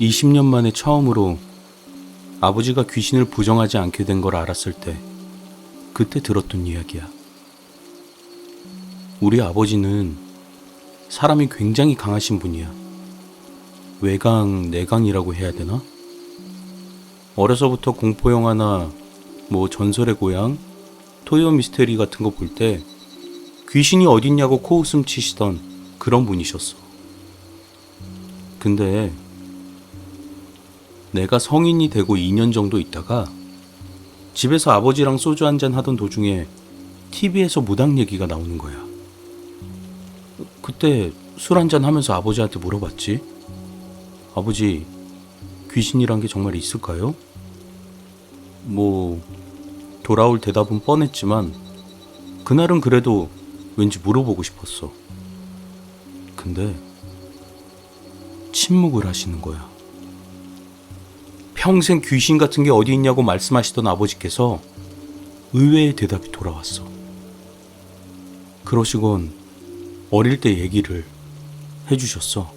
(20년) 만에 처음으로 아버지가 귀신을 부정하지 않게 된 걸 알았을 때 그때 들었던 이야기야. 우리 아버지는 사람이 굉장히 강하신 분이야. 외강, 내강이라고 해야 되나? 어려서부터 공포영화나 뭐 전설의 고향, 토요 미스테리 같은 거 볼 때 귀신이 어딨냐고 코웃음 치시던 그런 분이셨어. 근데 내가 성인이 되고 2년 정도 있다가 집에서 아버지랑 소주 한 잔 하던 도중에 TV에서 무당 얘기가 나오는 거야. 그때 술 한 잔 하면서 아버지한테 물어봤지. 아버지, 귀신이란 게 정말 있을까요? 뭐, 돌아올 대답은 뻔했지만, 그날은 그래도 왠지 물어보고 싶었어. 근데, 침묵을 하시는 거야. 평생 귀신 같은 게 어디 있냐고 말씀하시던 아버지께서 의외의 대답이 돌아왔어. 그러시곤 어릴 때 얘기를 해주셨어.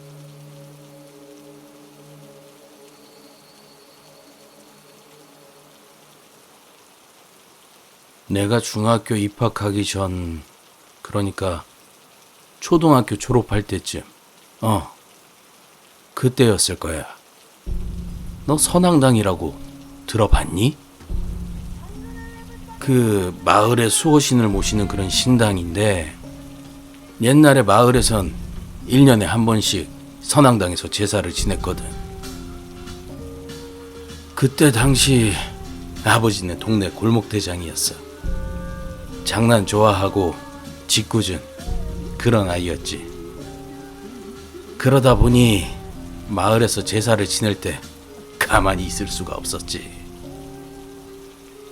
내가 중학교 입학하기 전, 그러니까 초등학교 졸업할 때쯤, 어, 그때였을 거야. 너 선앙당이라고 들어봤니? 그 마을에 수호신을 모시는 그런 신당인데 옛날에 마을에선 1년에 한 번씩 선앙당에서 제사를 지냈거든. 그때 당시 아버지는 동네 골목대장이었어. 장난 좋아하고 짓궂은 그런 아이였지. 그러다 보니 마을에서 제사를 지낼 때 가만히 있을 수가 없었지.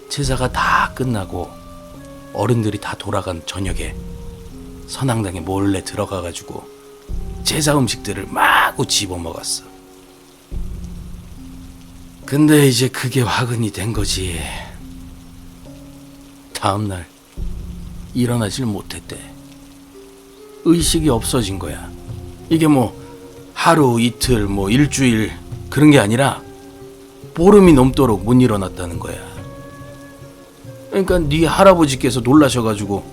제사가 다 끝나고 어른들이 다 돌아간 저녁에 선앙당에 몰래 들어가가지고 제사 음식들을 마구 집어 먹었어. 근데 이제 그게 화근이 된 거지. 다음날 일어나질 못했대. 의식이 없어진 거야. 이게 뭐 하루 이틀 뭐 일주일 그런 게 아니라 보름이 넘도록 못 일어났다는 거야. 그러니까 네 할아버지께서 놀라셔가지고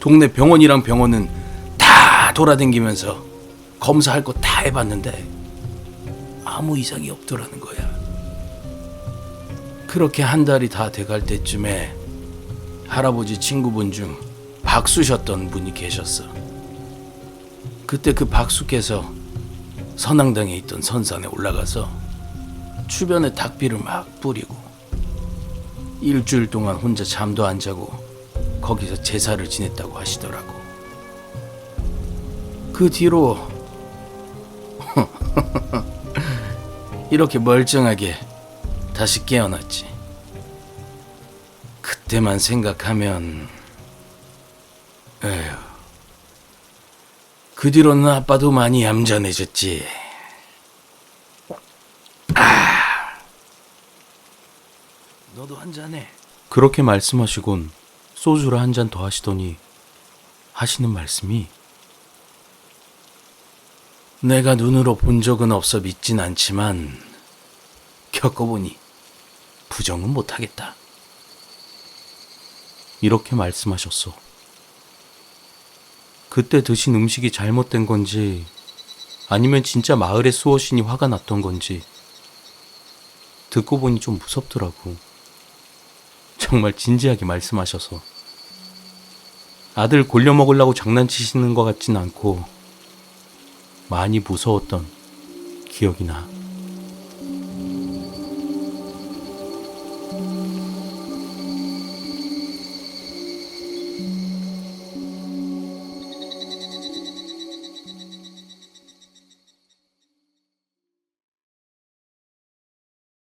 동네 병원이랑 병원은 다 돌아다니면서 검사할 거 다 해봤는데 아무 이상이 없더라는 거야. 그렇게 한 달이 다 돼갈 때쯤에 할아버지 친구분 중 박수셨던 분이 계셨어. 그때 그 박수께서 선앙당에 있던 선산에 올라가서 주변에 닭비를 막 뿌리고 일주일 동안 혼자 잠도 안 자고 거기서 제사를 지냈다고 하시더라고. 그 뒤로 이렇게 멀쩡하게 다시 깨어났지. 그때만 생각하면 에휴 그 뒤로는 아빠도 많이 얌전해졌지. 너도 한 잔해. 그렇게 말씀하시곤 소주를 한 잔 더 하시더니 하시는 말씀이 내가 눈으로 본 적은 없어 믿진 않지만 겪어보니 부정은 못하겠다. 이렇게 말씀하셨어. 그때 드신 음식이 잘못된 건지 아니면 진짜 마을의 수호신이 화가 났던 건지 듣고 보니 좀 무섭더라고. 정말 진지하게 말씀하셔서 아들 골려 먹으려고 장난치시는 것 같진 않고 많이 무서웠던 기억이 나.